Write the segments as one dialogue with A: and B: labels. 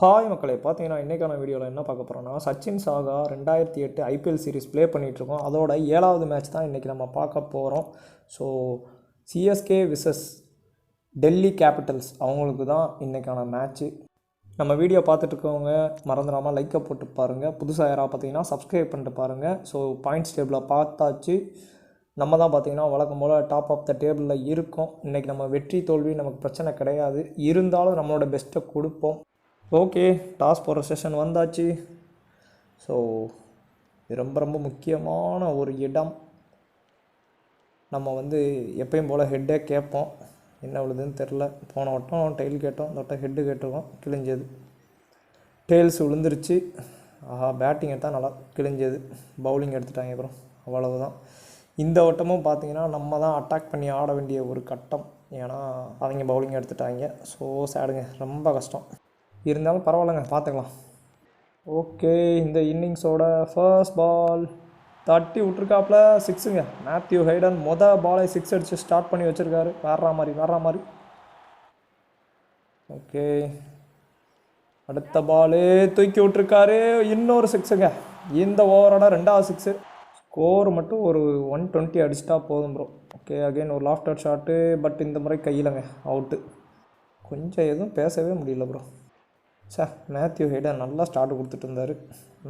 A: Hi மக்களை பார்த்தீங்கன்னா இன்றைக்கான வீடியோவில் என்ன பார்க்க போகிறோம்னா சச்சின் சாகா ரெண்டாயிரத்தி எட்டு ஐபிஎல் சீரிஸ் ப்ளே பண்ணிகிட்ருக்கோம் அதோட ஏழாவது மேட்ச் தான் இன்றைக்கி நம்ம பார்க்க போகிறோம் so CSK versus Delhi Capitals அவங்களுக்கு தான் இன்றைக்கான மேட்ச்சு நம்ம வீடியோ பார்த்துட்ருக்கவங்க மறந்துடாமல் லைக்கை போட்டு பாருங்கள் புதுசாக யாராவது பார்த்தீங்கன்னா சப்ஸ்கிரைப் பண்ணிட்டு பாருங்கள் ஸோ பாயிண்ட்ஸ் டேபிளை பார்த்தாச்சு. நம்ம தான் பார்த்தீங்கன்னா வழக்கம் போல் டாப் ஆஃப் த டேபிளில் இருக்கோம். இன்றைக்கி நம்ம வெற்றி தோல்வி நமக்கு பிரச்சனை கிடையாது. இருந்தாலும் நம்மளோட பெஸ்ட்டை கொடுப்போம். ஓகே டாஸ் போகிற செஷன் வந்தாச்சு. ஸோ இது ரொம்ப ரொம்ப முக்கியமான ஒரு இடம். நம்ம வந்து எப்பயும் போல் ஹெட்டே கேட்போம். என்ன விழுதுன்னு தெரில போன வட்டம் டெயில் கேட்டோம். இந்த வட்டம் ஹெட்டு கேட்டிருக்கோம் கிழிஞ்சது. டெயில்ஸ் விழுந்துருச்சு. ஆஹா பேட்டிங் எடுத்தால் நல்லா கிழிஞ்சது. பவுலிங் எடுத்துட்டாங்க அப்புறம். அவ்வளவுதான். இந்த வட்டமும் பார்த்தீங்கன்னா நம்ம தான் அட்டாக் பண்ணி ஆட வேண்டிய ஒரு கட்டம். ஏன்னா அவங்க பவுலிங் எடுத்துட்டாங்க. ஸோ சேடுங்க ரொம்ப கஷ்டம். இருந்தாலும் பரவாயில்லைங்க பார்த்துக்கலாம். ஓகே இந்த இன்னிங்ஸோட ஃபர்ஸ்ட் பால் தட்டி விட்ருக்காப்புல சிக்ஸுங்க மேத்யூ ஹைடன் மொதல் பாலை சிக்ஸ் அடித்து ஸ்டார்ட் பண்ணி வச்சுருக்காரு. வேற மாதிரி வேற மாதிரி. ஓகே. அடுத்த பாலு தூக்கி விட்ருக்காரு இன்னொரு சிக்ஸுங்க இந்த ஓவரோட ரெண்டாவது சிக்ஸு ஸ்கோர் மட்டும் ஒரு ஒன் டுவெண்ட்டி அடிச்சிட்டா போதும் ப்ரோ ஓகே அகைன் ஒரு லாஃப்டர் ஷாட்டு பட் இந்த முறை கையிலங்க அவுட்டு கொஞ்சம் எதுவும் பேசவே முடியல ப்ரோ சார் மேத்யூ ஹைடன் நல்லா ஸ்டார்ட் கொடுத்துட்டு இருந்தார்.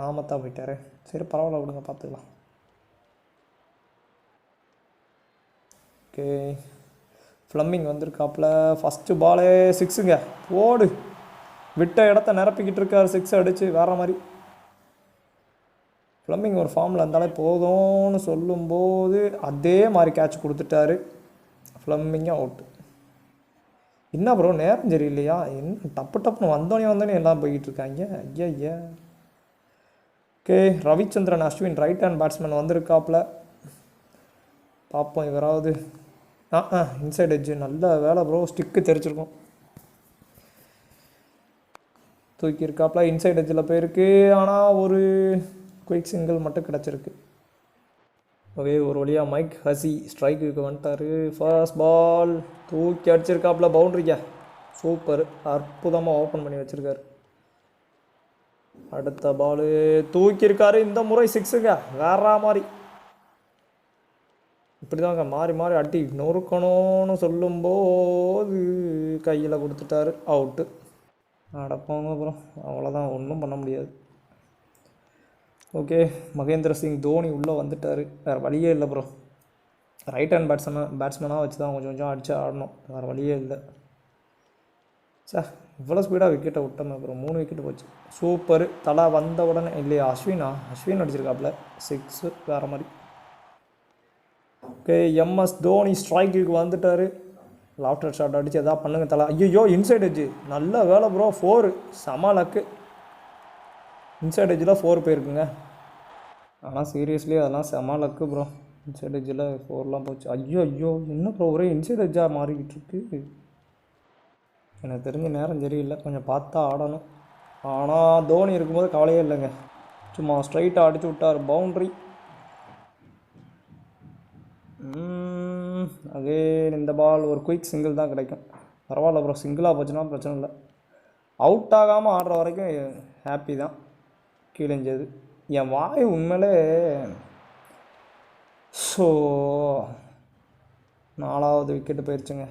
A: நாம தான் போயிட்டாரு. சரி பரவாயில்ல விடுங்க பார்த்துக்கலாம். Okay Fleming வந்திருக்காப்புல. ஃபஸ்ட்டு பாலே சிக்ஸுங்க ஓடு. விட்ட இடத்த நிரப்பிக்கிட்டு இருக்கார் சிக்ஸ் அடித்து வேற மாதிரி. ஃப்ளம்மிங் ஒரு ஃபார்மில் இருந்தாலே போதும்னு சொல்லும்போது அதே மாதிரி கேட்ச் கொடுத்துட்டாரு. ஃப்ளம்மிங்கும் அவுட்டு என்ன ப்ரோ நேரம் சரியில்லையா? என்ன டப்பு டப்புன்னு வந்தோடனே வந்தோடனே எல்லாம் போய்கிட்டு இருக்காங்க ஐயா ஐயா okay Ravichandran Ashwin right hand batsman வந்திருக்காப்புல. பார்ப்போம் இவராவது. ஆ ஆ இன்சைட் எட்ஜு நல்ல வேலை ப்ரோ ஸ்டிக்கு தெரிச்சிருக்கோம். தூக்கியிருக்காப்புல இன்சைட் எட்ஜில் போயிருக்கு. ஆனால் ஒரு குயிக் சிங்கிள் மட்டும் கிடச்சிருக்கு. ஓகே ஒரு வழியாக மைக் ஹசி ஸ்ட்ரைக்குக்கு வந்துட்டாரு. ஃபர்ஸ்ட் பால் தூக்கி அடிச்சிருக்காப்புல பவுண்ட்ரிக்கா. சூப்பர் அற்புதமாக ஓப்பன் பண்ணி வச்சுருக்காரு. அடுத்த பாலு தூக்கியிருக்காரு இந்த முறை சிக்ஸுங்க வேற மாதிரி. இப்படி தாங்க மாறி மாறி அடி நொறுக்கணும்னு சொல்லும்போது கையில் கொடுத்துட்டாரு. அவுட்டு நடப்போங்க அப்புறம் அவ்வளோதான் ஒன்றும் பண்ண முடியாது. ஓகே மகேந்திர சிங் தோனி உள்ளே வந்துட்டார். வேறு வழியே இல்லை ப்ரோ ரைட் ஹேண்ட் பேட்ஸ்மேன் பேட்ஸ்மேனாக வச்சு தான் கொஞ்சம் கொஞ்சம் அடித்து ஆடணும். வேறு வழியே இல்லை. சார் இவ்வளோ ஸ்பீடாக விக்கெட்டை விட்டோமே ப்ரோ மூணு விக்கெட் போச்சு. சூப்பர் தலா வந்த உடனே இல்லையா அஸ்வினா? அஸ்வின் அடிச்சிருக்காப்புல சிக்ஸு வேறு மாதிரி. ஓகே எம்எஸ் தோனி ஸ்ட்ரைக்குக்கு வந்துட்டார். லாஃப்டர் ஷாட் அடித்து எதாவது பண்ணுங்க தலா. ஐயோ இன்சைட் அடிச்சு நல்ல வேலை ப்ரோ ஃபோரு செம லக்கு இன்சைட் எஜ்ஜில் ஃபோர் போயிருக்குங்க. ஆனால் சீரியஸ்லி அதெல்லாம் செம லக்கு ப்ரோ இன்சைட் எஜ்ஜில் ஃபோர்லாம் போச்சு. ஐயோ ஐயோ என்ன ப்ரோ ஒரே இன்சைட் எஜ்ஜாக மாறிக்கிட்டு இருக்கு. எனக்கு தெரிஞ்ச நேரம் சரியில்லை. கொஞ்சம் பார்த்தா ஆடணும். ஆனால் தோனி இருக்கும்போது கவலையே இல்லைங்க. சும்மா ஸ்ட்ரைட்டாக அடிச்சு விட்டார் பவுண்ட்ரி அதே இந்த பால் ஒரு குயிக் சிங்கிள் தான் கிடைக்கும். பரவாயில்ல ப்ரோ சிங்கிளாக போச்சுன்னா பிரச்சனை இல்லை. அவுட் ஆகாமல் ஆடுற வரைக்கும் ஹாப்பி தான். கிழிஞ்சது. என் வாய் உண்மையிலே ஸோ நாலாவது விக்கெட்டு போயிடுச்சுங்க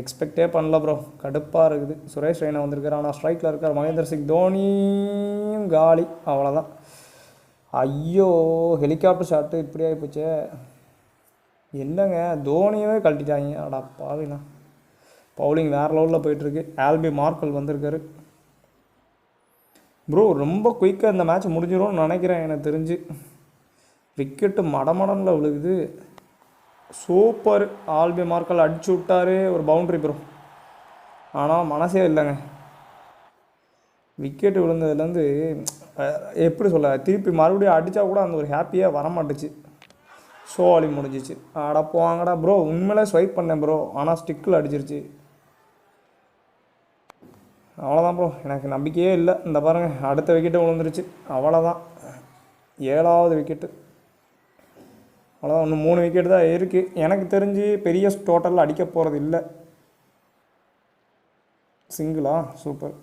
A: எக்ஸ்பெக்டே பண்ணல ப்ரோ கடுப்பாக இருக்குது. சுரேஷ் ரெய்னா வந்திருக்காரு. ஆனால் ஸ்ட்ரைக்கில் இருக்கார் மகேந்திர சிங். தோனியும் காலி. அவ்வளோதான் ஐயோ ஹெலிகாப்டர் ஷாட்டு இப்படி ஆகிப்போச்சே என்னங்க? தோனியவே கழட்டிட்டாங்க. அடா பாவினா பவுலிங் வேறு லெவலில் போயிட்டுருக்கு ஆல்பி மார்க்கல் வந்திருக்காரு. ப்ரோ ரொம்ப குயிக்காக இந்த மேட்ச் முடிஞ்சிரும்னு நினைக்கிறேன் எனக்கு தெரிஞ்சு. விக்கெட்டு மடமடனில் விழுகுது. சூப்பர் ஆல்பி மார்க்கல் அடிச்சு விட்டார் ஒரு பவுண்ட்ரி ப்ரோ ஆனால் மனசே இல்லைங்க. விக்கெட் விழுந்ததுலேருந்து எப்படி சொல்ல திருப்பி மறுபடியும் அடித்தா கூட அந்த ஒரு ஹாப்பியாக வரமாட்டுச்சு. ஷோ அழி முடிஞ்சிச்சு. அட போவாங்கடா ப்ரோ உண்மையிலே ஸ்வைப் பண்ணேன் ப்ரோ ஆனால் ஸ்டிக்கில் அடிச்சிருச்சு. அவ்வளோதான் ப்ரோ எனக்கு நம்பிக்கையே இல்லை. இந்த பாருங்கள் அடுத்த விக்கெட்டு விழுந்துருச்சு. அவ்வளோதான் ஏழாவது விக்கெட்டு அவ்வளோதான் இன்னும் மூணு விக்கெட் தான் இருக்குது எனக்கு தெரிஞ்சு பெரிய டோட்டலில் அடிக்க போகிறது இல்லை. சிங்கிளா சூப்பர்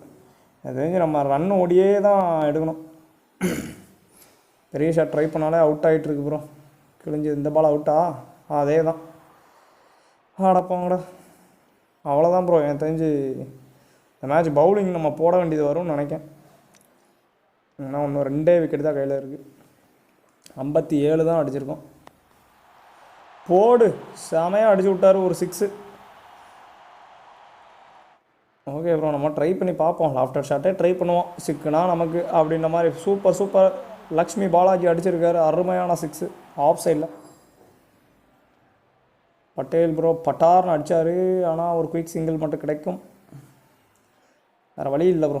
A: அது தெரிஞ்சு நம்ம ரன் ஓடியே தான் எடுக்கணும். பெரிய ஷாட் ட்ரை பண்ணாலே அவுட் ஆகிட்டுருக்கு ப்ரோ கிழிஞ்சு இந்த பால் அவுட்டா அதே தான் ஆடப்போங்கடா அவ்வளோதான் ப்ரோ எனக்கு தெரிஞ்சு இந்த மேட்ச் பவுலிங் நம்ம போட வேண்டியது வரும்னு நினைக்கேன் ஏன்னா இன்னும் ரெண்டே விக்கெட் தான் கையில் இருக்குது ஐம்பத்தி ஏழு தான் அடிச்சிருக்கோம். போடு. செமையாக அடிச்சு விட்டாரு ஒரு சிக்ஸு ஓகே ப்ரோ நம்ம ட்ரை பண்ணி பார்ப்போம். லாஃப்டர் ஷாட்டே ட்ரை பண்ணுவோம். சிக்குனா நமக்கு அப்படின்ற மாதிரி சூப்பர் சூப்பர் லக்ஷ்மி பாலாஜி அடிச்சிருக்காரு. அருமையான சிக்ஸு ஆஃப் சைடில் பட்டேல் ப்ரோ பட்டார்னு அடித்தார் ஆனால் ஒரு குயிக் சிங்கிள் மட்டும் கிடைக்கும். வேறு வழி இல்லை ப்ரோ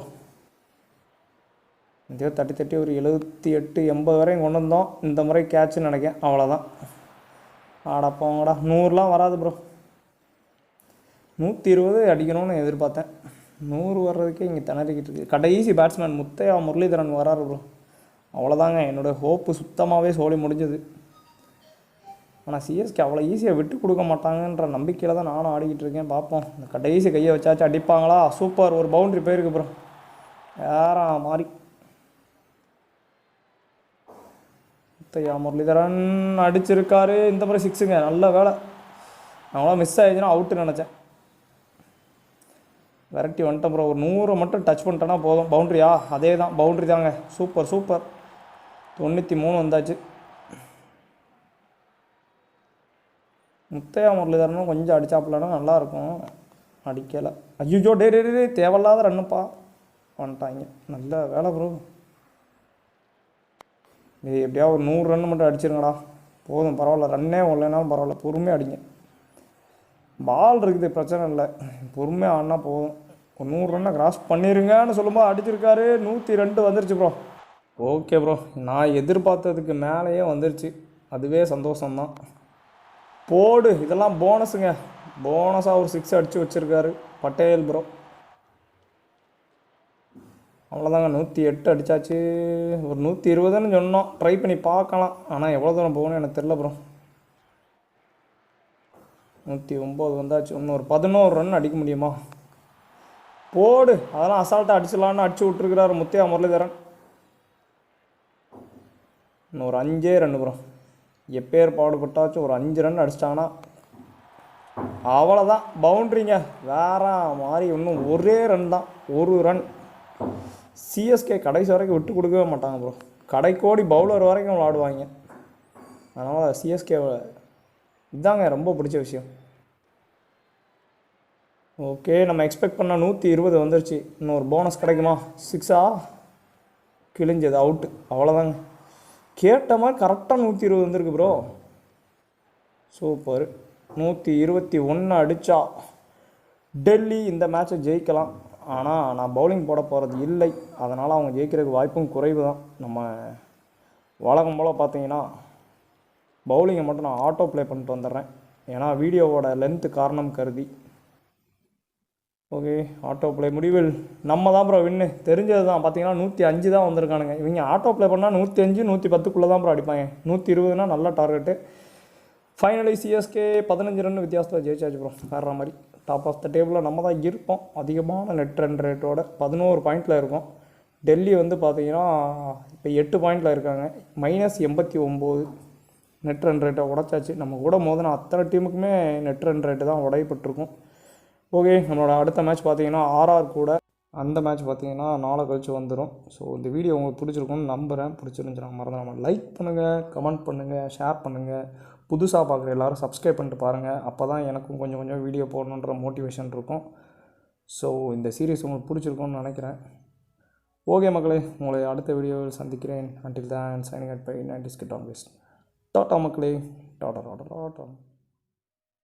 A: இதே தட்டி தட்டி ஒரு எழுபத்தி எட்டு எண்பது வரையும் கொண்டு வந்தோம். இந்த முறை கேட்சுன்னு நினைக்கேன் அவ்வளோதான் ஆடா போங்கடா. நூறுலாம் வராது ப்ரோ நூற்றி இருபது அடிக்கணும்னு எதிர்பார்த்தேன். நூறு வர்றதுக்கே இங்கே திணறிக்கிட்டு இருக்குது கடைசி பேட்ஸ்மேன் முத்தையா முரளிதரன் வராரு ப்ரோ அவ்வளோதாங்க என்னோடய ஹோப்பு சுத்தமாகவே சோழி முடிஞ்சது. ஆனால் சிஎஸ்கே அவ்வளோ ஈஸியாக விட்டு கொடுக்க மாட்டாங்கன்ற நம்பிக்கையில் தான் நானும் ஆடிக்கிட்டு இருக்கேன். பார்ப்போம் இந்த கடைசி கையை வச்சாச்சும் அடிப்பாங்களா? சூப்பர் ஒரு பவுண்ட்ரி போயிருக்கு ப்ரோ யாரா மாறி? முத்தையா முரளிதரன் அடிச்சிருக்காரு. இந்த மாதிரி சிக்ஸுங்க நல்ல வேலை. அவங்களாம் மிஸ் ஆயிடுச்சுன்னா அவுட்டு நினச்சேன். விரட்டி வந்துட்டேன் ப்ரோ ஒரு நூறை மட்டும் டச் பண்ணிட்டேன்னா போதும். பவுண்ட்ரியா அதே தான் பவுண்ட்ரி தாங்க. சூப்பர் சூப்பர் தொண்ணூற்றி மூணு வந்தாச்சு. முத்தையா முரளிதரனும் கொஞ்சம் அடித்தாப்புலனா நல்லாயிருக்கும். அடிக்கலை. ஐயோ டே டே டே தேவையில்லாத ரன்னுப்பா. வந்துட்டாங்க. நல்ல வேலை ப்ரோ இது எப்படியா ஒரு நூறு ரன் மட்டும் அடிச்சிருங்கடா. போதும் பரவாயில்ல. ரன்னே வரலைனாலும் பரவாயில்ல. பொறுமையாக அடிங்க. பால் இருக்குது பிரச்சனை இல்லை. பொறுமையாக ஆடினா போதும். ஒரு நூறு ரன்னை கிராஸ் பண்ணிடுங்கன்னு சொல்லும்போது அடிச்சிருக்காரு. நூற்றி ரெண்டு வந்துருச்சு ப்ரோ ஓகே ப்ரோ நான் எதிர்பார்த்ததுக்கு மேலேயே வந்துருச்சு. அதுவே சந்தோஷம்தான். போடு இதெல்லாம் போனஸுங்க போனஸாக ஒரு சிக்ஸ் அடித்து வச்சுருக்காரு. பட்டேல் ப்ரோ அவ்வளோதாங்க நூற்றி எட்டு அடித்தாச்சு ஒரு நூற்றி இருபதுன்னு சொன்னோம். ட்ரை பண்ணி பார்க்கலாம். ஆனால் எவ்வளோ தூரம் போகணும்னு எனக்கு தெரில ப்ரோ நூற்றி ஒம்பது வந்தாச்சு. இன்னும் ஒரு பதினோரு ரன் அடிக்க முடியுமா? போடு. அதெல்லாம் அசால்ட்டாக அடிச்சிடலான்னு அடிச்சு விட்ருக்கிறாரு முத்தையா முரளிதரன். இன்னும் ஒரு அஞ்சே ரன் ப்ரோ எப்பேர் பாடுபட்டாச்சும் ஒரு அஞ்சு ரன் அடிச்சிட்டாங்கன்னா அவ்வளோதான் பவுண்ட்ரிங்க. வேற மாதிரி இன்னும் ஒரே ரன் தான். ஒரு ரன். சிஎஸ்கே கடைசி வரைக்கும் விட்டு கொடுக்கவே மாட்டாங்க ப்ரோ கடைக்கோடி பவுலர் வரைக்கும் விளாடுவாங்க. அதனால் சிஎஸ்கேவை இதாங்க ரொம்ப பிடிச்ச விஷயம். ஓகே நம்ம எக்ஸ்பெக்ட் பண்ண நூற்றி இருபது வந்துருச்சு. இன்னும் ஒரு போனஸ் கிடைக்குமா சிக்ஸா கிழிஞ்சது அவுட்டு அவ்வளோதாங்க கேட்ட மாதிரி கரெக்டாக நூற்றி இருபது வந்திருக்கு ப்ரோ சூப்பர் நூற்றி இருபத்தி ஒன்று அடித்தா டெல்லி இந்த மேட்சை ஜெயிக்கலாம். ஆனால் நான் பவுலிங் போட போகிறது இல்லை. அதனால் அவங்க ஜெயிக்கிறதுக்கு வாய்ப்பும் குறைவு தான் நம்ம வழக்கம் போல் பார்த்தீங்கன்னா பவுலிங்கை மட்டும் நான் ஆட்டோ ப்ளே பண்ணிட்டு வந்துடுறேன். ஏன்னா வீடியோவோட லென்த்து காரணம் கருதி. ஓகே ஆட்டோ ப்ளே முடிவில். நம்ம தான் ப்ரோ வின்னு தெரிஞ்சது தான் பார்த்தீங்கன்னா நூற்றி அஞ்சு தான் வந்திருக்கானுங்க. இவங்க ஆட்டோ ப்ளே பண்ணால் நூற்றி அஞ்சு நூற்றி பத்துக்குள்ளே தான் ப்ரோ அடிப்பாங்க. நூற்றி இருபதுனா நல்ல டார்கெட்டு ஃபைனலி சிஎஸ்கே பதினஞ்சு ரன் வித்தியாசத்தில் ஜெயிச்சாச்சு ப்ரோ வேற மாதிரி. டாப் ஆஃப் த டேபிளில் நம்ம தான் இருப்போம். அதிகமான நெட் ரன் ரேட்டோட பதினோரு பாயிண்டில் இருக்கோம். டெல்லி வந்து பார்த்தீங்கன்னா இப்போ எட்டு பாயிண்டில் இருக்காங்க. மைனஸ் எண்பத்தி ஒம்பது நெட் ரன் ரேட்டை உடச்சாச்சு. நம்ம கூட மோதின அத்தனை டீமுக்குமே நெட் ரன் ரேட்டு தான் உடையப்பட்டிருக்கும். ஓகே நம்மளோட அடுத்த மேட்ச் பார்த்தீங்கன்னா ஆர்ஆர் கூட. அந்த மேட்ச் பார்த்தீங்கன்னா நாளை கழிச்சு வந்துடும் ஸோ இந்த வீடியோ உங்களுக்கு பிடிச்சிருக்கும்னு நம்புகிறேன் பிடிச்சிருந்துச்சுன்னா மறந்துடாமல் லைக் பண்ணுங்கள் கமெண்ட் பண்ணுங்கள் ஷேர் பண்ணுங்கள் புதுசாக பார்க்குற எல்லாரும் சப்ஸ்கிரைப் பண்ணிட்டு பாருங்கள் அப்போ தான் எனக்கும் கொஞ்சம் கொஞ்சம் வீடியோ போடணுன்ற மோட்டிவேஷன் இருக்கும். ஸோ இந்த சீரீஸ் உங்களுக்கு பிடிச்சிருக்கும்னு நினைக்கிறேன். ஓகே மக்களே உங்களை அடுத்த வீடியோவில் சந்திக்கிறேன். அண்டில் தான் signing at bye ninety skid on best tata மக்களே. Tata tata tata